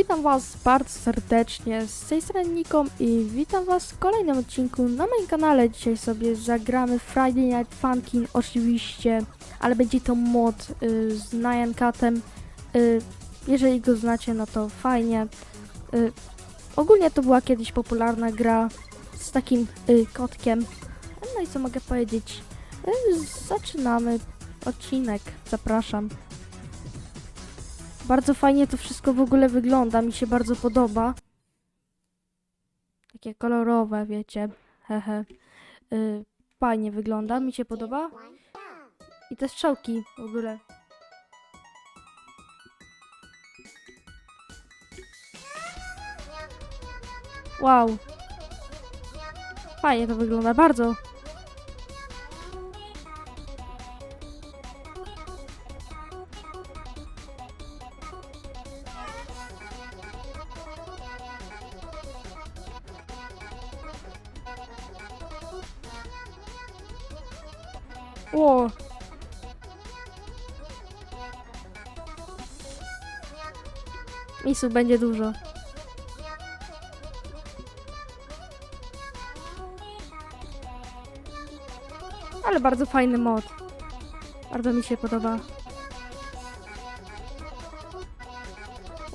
witam was bardzo serdecznie z tej strony i witam was w kolejnym odcinku na moim kanale. Dzisiaj sobie zagramy Friday Night Funkin' oczywiście, ale będzie to mod y, z Nyan Catem. Y, jeżeli go znacie, no to fajnie. Y, ogólnie to była kiedyś popularna gra z takim y, kotkiem. No i co mogę powiedzieć? Y, zaczynamy odcinek, zapraszam. Bardzo fajnie to wszystko w ogóle wygląda, mi się bardzo podoba. Takie kolorowe, wiecie. Hehe. Y, fajnie wygląda, mi się podoba. I te strzałki w ogóle. Wow. Fajnie to wygląda, bardzo. O! Misu będzie dużo. Ale bardzo fajny mod. Bardzo mi się podoba.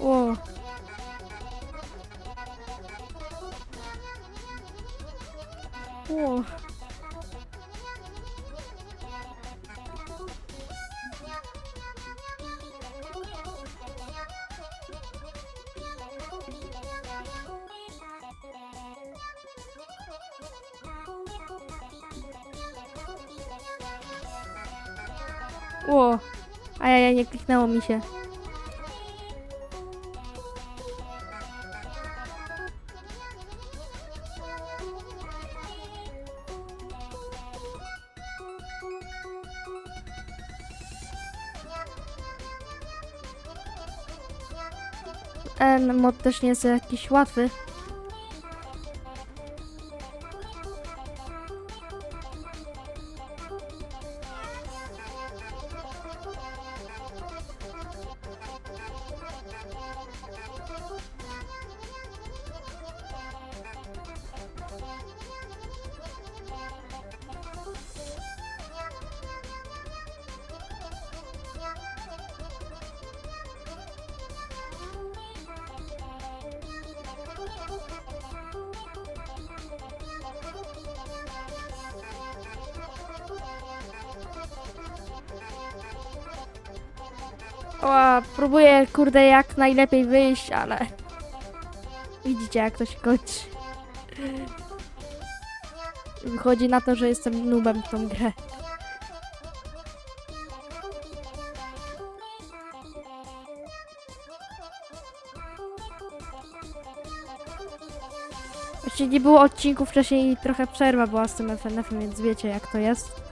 O! O! Ło. A ja, nie kliknęło mi się. Ten mod też nie jest jakiś łatwy. O, próbuję, kurde, jak najlepiej wyjść, ale... Widzicie, jak to się kończy. Wychodzi na to, że jestem nubem w tą grę. Właściwie nie było odcinków wcześniej i trochę przerwa była z tym FNF-em, więc wiecie jak to jest.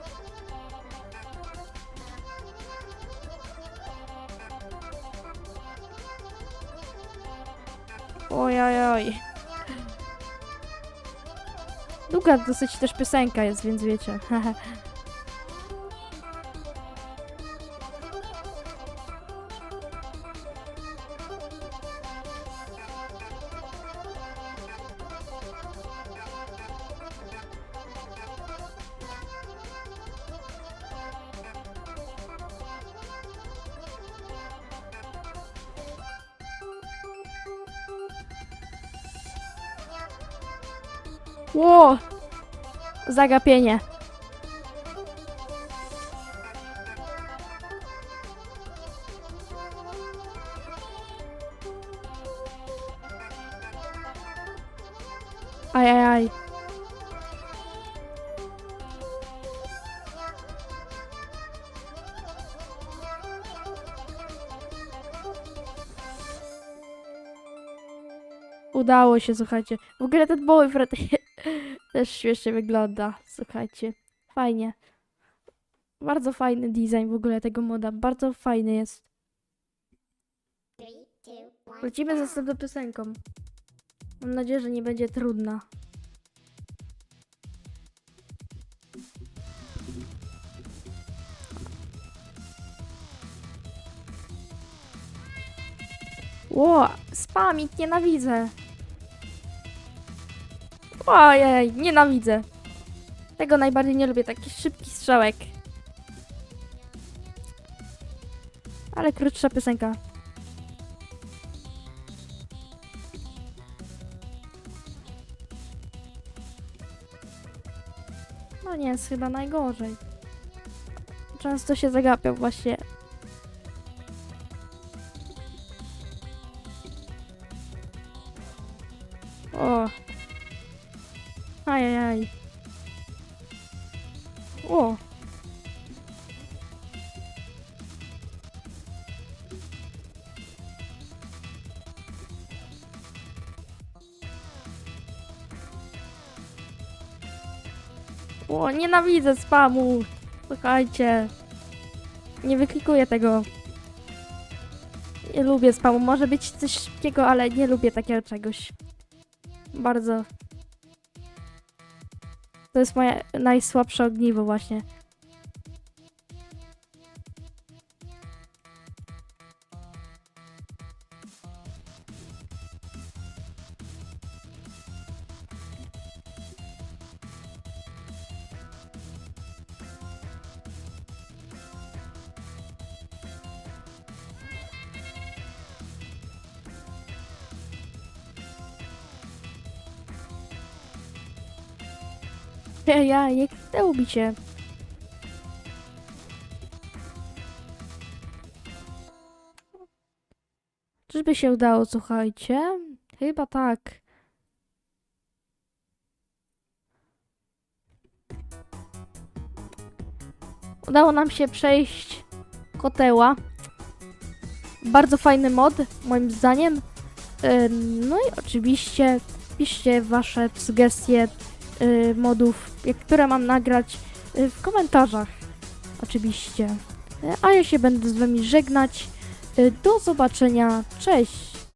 Oj, oj, oj. Długa dosyć też piosenka jest, więc wiecie. Ło! Zagapienie. Aj, aj, aj. Udało się, słuchajcie. W ogóle ten boyfriend też śmiesznie wygląda, słuchajcie. Fajnie. Bardzo fajny design w ogóle tego moda. Bardzo fajny jest. Lecimy z następną piosenką. Mam nadzieję, że nie będzie trudna. Ło, spamik, nienawidzę. Ojej, nienawidzę. Tego najbardziej nie lubię, taki szybki strzałek. Ale krótsza piosenka. No nie, jest chyba najgorzej. Często się zagapiał właśnie. O. Ajajaj. O. O, nienawidzę spamu. Słuchajcie. Nie wyklikuję tego. Nie lubię spamu. Może być coś szybkiego, ale nie lubię takiego czegoś. Bardzo. To jest moje najsłabsze ogniwo właśnie. Ja, ja, jak te ubicie. Czyżby się udało, słuchajcie? Chyba tak. Udało nam się przejść koteła. Bardzo fajny mod, moim zdaniem. No i oczywiście piszcie wasze sugestie y, modów, które mam nagrać y, w komentarzach. Oczywiście. A ja się będę z wami żegnać. Y, Do zobaczenia. Cześć!